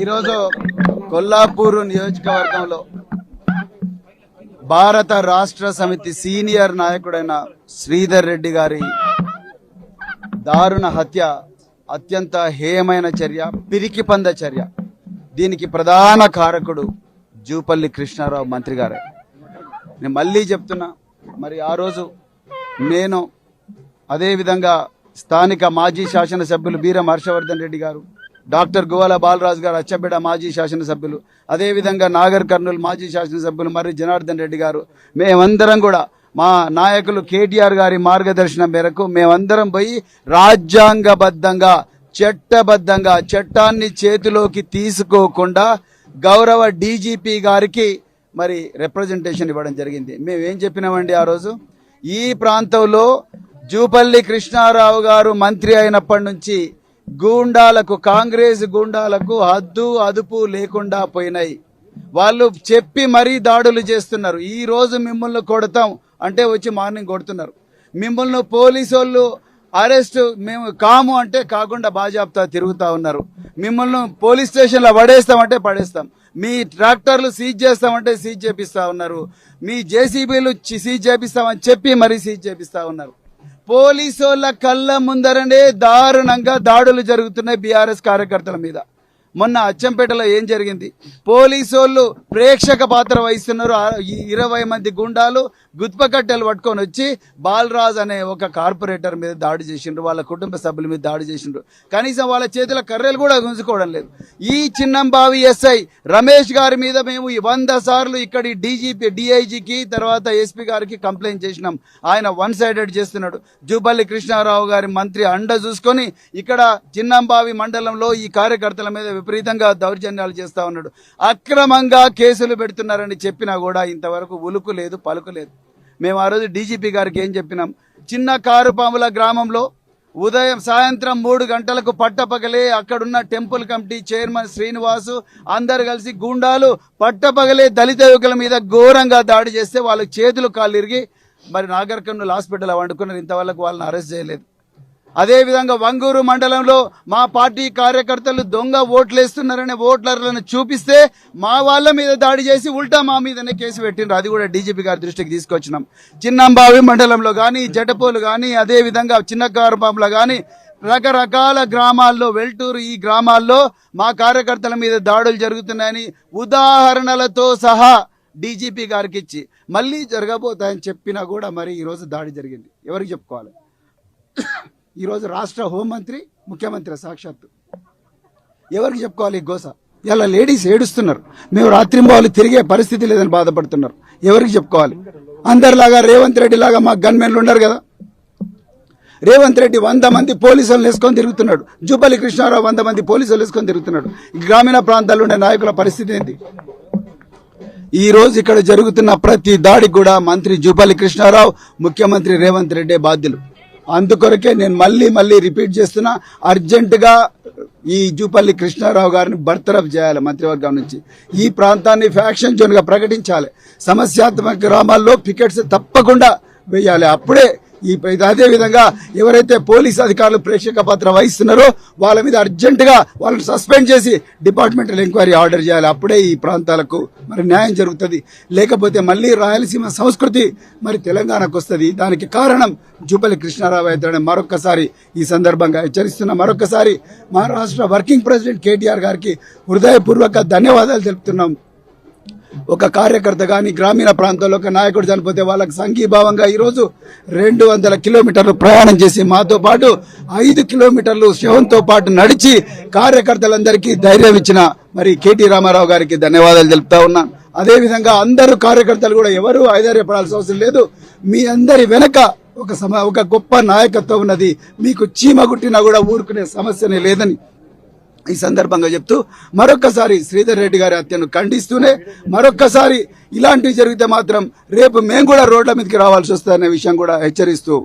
ఈరోజు కొల్లాపూర్ నియోజకవర్గంలో భారత రాష్ట్ర సమితి సీనియర్ నాయకుడైన శ్రీధర్ రెడ్డి గారి దారుణ హత్య అత్యంత హేయమైన చర్య పిరికి పంద చర్య. దీనికి ప్రధాన కారకుడు జూపల్లి కృష్ణారావు మంత్రి గారే. నేను మళ్ళీ చెప్తున్నా మరి ఆ రోజు నేను అదేవిధంగా స్థానిక మాజీ శాసనసభ్యులు బీరం హర్షవర్ధన్ రెడ్డి గారు డాక్టర్ గువాల బాలరాజు గారు అచ్చంపేట మాజీ శాసనసభ్యులు. అదేవిధంగా నాగర్ కర్నూలు మాజీ శాసనసభ్యులు మరి జనార్దన్ రెడ్డి గారు. మేమందరం కూడా మా నాయకులు కేటీఆర్ గారి మార్గదర్శనం మేరకు మేమందరం పోయి రాజ్యాంగబద్ధంగా చట్టబద్ధంగా చట్టాన్ని చేతిలోకి తీసుకోకుండా గౌరవ డీజీపీ గారికి మరి రిప్రజెంటేషన్ ఇవ్వడం జరిగింది. మేము ఏం చెప్పినామండి ఆ రోజు? ఈ ప్రాంతంలో జూపల్లి కృష్ణారావు గారు మంత్రి అయినప్పటి నుంచి గూండాలకు కాంగ్రెస్ గూండాలకు హద్దు అదుపు లేకుండా పోయినాయి. వాళ్ళు చెప్పి మరీ దాడులు చేస్తున్నారు. ఈ రోజు మిమ్మల్ని కొడతాం అంటే వచ్చి మార్నింగ్ కొడుతున్నారు. మిమ్మల్ని పోలీసు వాళ్ళు అరెస్ట్ మేము కాము అంటే కాకుండా బాజాబ్తా తిరుగుతా ఉన్నారు. మిమ్మల్ని పోలీస్ స్టేషన్లో పడేస్తామంటే పడేస్తాం. మీ ట్రాక్టర్లు సీజ్ చేస్తామంటే సీజ్ చేపిస్తా ఉన్నారు. మీ జేసీబీలు సీజ్ చేపిస్తామని చెప్పి మరీ సీజ్ చేపిస్తా ఉన్నారు. పోలీసు వాళ్ళ కళ్ళ ముందరనే దారుణంగా దాడులు జరుగుతున్నాయి బీఆర్ఎస్ కార్యకర్తల మీద. మొన్న అచ్చంపేటలో ఏం జరిగింది? పోలీసు వాళ్ళు ప్రేక్షక పాత్ర వహిస్తున్నారు. ఈ ఇరవై మంది గుండాలు గుత్పకట్టెలు పట్టుకొని వచ్చి బాలరాజ్ అనే ఒక కార్పొరేటర్ మీద దాడి చేసిండ్రు. వాళ్ళ కుటుంబ సభ్యుల మీద దాడి చేసిండ్రు. కనీసం వాళ్ళ చేతిలో కర్రెలు కూడా గుంజుకోవడం లేదు. ఈ చిన్నంబావి ఎస్ఐ రమేష్ గారి మీద మేము ఈ వంద సార్లు ఇక్కడి డీజీపీ డిఐజీకి తర్వాత ఎస్పీ గారికి కంప్లైంట్ చేసినాం. ఆయన వన్ సైడెడ్ చేస్తున్నాడు. జూపల్లి కృష్ణారావు గారి మంత్రి అండ చూసుకొని ఇక్కడ చిన్నంబావి మండలంలో ఈ కార్యకర్తల మీద విపరీతంగా దౌర్జన్యాలు చేస్తూ ఉన్నాడు. అక్రమంగా కేసులు పెడుతున్నారని చెప్పినా కూడా ఇంతవరకు ఉలుకు లేదు పలుకు లేదు. మేము ఆ రోజు డీజీపీ గారికి ఏం చెప్పినాం? చిన్న కారుపాముల గ్రామంలో ఉదయం సాయంత్రం మూడు గంటలకు పట్టపగలే అక్కడున్న టెంపుల్ కమిటీ చైర్మన్ శ్రీనివాసు అందరు కలిసి గుండాలు పట్టపగలే దళిత యువకుల మీద ఘోరంగా దాడి చేస్తే వాళ్ళకి చేతులు కాళ్ళు ఇరిగి మరి నాగర్ కర్నూలు హాస్పిటల్ వండుకున్నారు. ఇంతవరకు వాళ్ళని అరెస్ట్ చేయలేదు. అదేవిధంగా వంగూరు మండలంలో మా పార్టీ కార్యకర్తలు దొంగ ఓట్లు వేస్తున్నారనే ఓట్లర్లను చూపిస్తే మా వాళ్ళ మీద దాడి చేసి ఉల్టా మా మీదనే కేసు పెట్టిండ్రు. అది కూడా డీజీపీ గారి దృష్టికి తీసుకొచ్చినాం. చిన్నంబావి మండలంలో కానీ జటపోలు కానీ అదేవిధంగా చిన్నకారుపాంలో కానీ రకరకాల గ్రామాల్లో వెల్టూరు ఈ గ్రామాల్లో మా కార్యకర్తల మీద దాడులు జరుగుతున్నాయని ఉదాహరణలతో సహా డీజీపీ గారికి ఇచ్చి మళ్ళీ జరగబోతాయని చెప్పినా కూడా మరి ఈరోజు దాడి జరిగింది. ఎవరికి చెప్పుకోవాలి? ఈరోజు రాష్ట్ర హోంమంత్రి ముఖ్యమంత్రి సాక్షాత్తు. ఎవరికి చెప్పుకోవాలి గోస? ఇలా లేడీస్ ఏడుస్తున్నారు. మేము రాత్రింబావులు తిరిగే పరిస్థితి లేదని బాధపడుతున్నారు. ఎవరికి చెప్పుకోవాలి? అందరిలాగా రేవంత్ రెడ్డి లాగా మా గన్మెన్లు ఉన్నారు కదా? రేవంత్ రెడ్డి వంద మంది పోలీసులను వేసుకొని తిరుగుతున్నాడు. జుబ్బలి కృష్ణారావు వంద మంది పోలీసులు వేసుకొని తిరుగుతున్నాడు. గ్రామీణ ప్రాంతాల్లో ఉండే నాయకుల పరిస్థితి ఏంటి ఈ రోజు ఇక్కడ జరుగుతున్న ప్రతి దాడికి కూడా మంత్రి జుబ్బలి కృష్ణారావు ముఖ్యమంత్రి రేవంత్ రెడ్డి బాధ్యులు. అందుకొరకే నేను మళ్ళీ మళ్ళీ రిపీట్ చేస్తున్నా అర్జెంటుగా ఈ జూపల్లి కృష్ణారావు గారిని బర్తరఫ్ చేయాలి మంత్రివర్గం నుంచి. ఈ ప్రాంతాన్ని ఫ్యాక్షన్ జోన్గా ప్రకటించాలి. సమస్యాత్మక గ్రామాల్లో పికెట్స్ తప్పకుండా వేయాలి. అప్పుడే ఈ అదే విధంగా ఎవరైతే పోలీస్ అధికారులు ప్రేక్షక పాత్ర వహిస్తున్నారో వాళ్ళ మీద అర్జెంటుగా వాళ్ళని సస్పెండ్ చేసి డిపార్ట్మెంటల్ ఎంక్వైరీ ఆర్డర్ చేయాలి. అప్పుడే ఈ ప్రాంతాలకు మరి న్యాయం జరుగుతుంది. లేకపోతే మళ్ళీ రాయలసీమ సంస్కృతి మరి తెలంగాణకు వస్తుంది. దానికి కారణం జూపల్లి కృష్ణారావు అయితే మరొక్కసారి ఈ సందర్భంగా హెచ్చరిస్తున్న. మరొకసారి మహారాష్ట్ర వర్కింగ్ ప్రెసిడెంట్ కేటీఆర్ గారికి హృదయపూర్వక ధన్యవాదాలు తెలుపుతున్నాం. ఒక కార్యకర్త కానీ గ్రామీణ ప్రాంతాల్లో ఒక నాయకుడు చనిపోతే వాళ్ళకి సంఘీభావంగా ఈరోజు రెండు వందల కిలోమీటర్లు ప్రయాణం చేసి మాతో పాటు ఐదు కిలోమీటర్లు శవంతో పాటు నడిచి కార్యకర్తలందరికీ ధైర్యం ఇచ్చిన మరి కేటీ రామారావు గారికి ధన్యవాదాలు తెలుపుతా ఉన్నాను అదేవిధంగా అందరూ కార్యకర్తలు కూడా ఎవరు ఐదార్యపడాల్సిన అవసరం లేదు. మీ అందరి వెనక ఒక సమ ఒక గొప్ప నాయకత్వం ఉన్నది. మీకు చీమ గుట్టినా కూడా ఊరుకునే సమస్యనే లేదని ఈ సందర్భంగా చెప్తూ మరొక్కసారి శ్రీధర్ రెడ్డి గారి హత్యను ఖండిస్తూనే మరొక్కసారి ఇలాంటివి జరిగితే మాత్రం రేపు మేము కూడా రోడ్ల మీదకి రావాల్సి వస్తుందనే విషయం కూడా హెచ్చరిస్తూ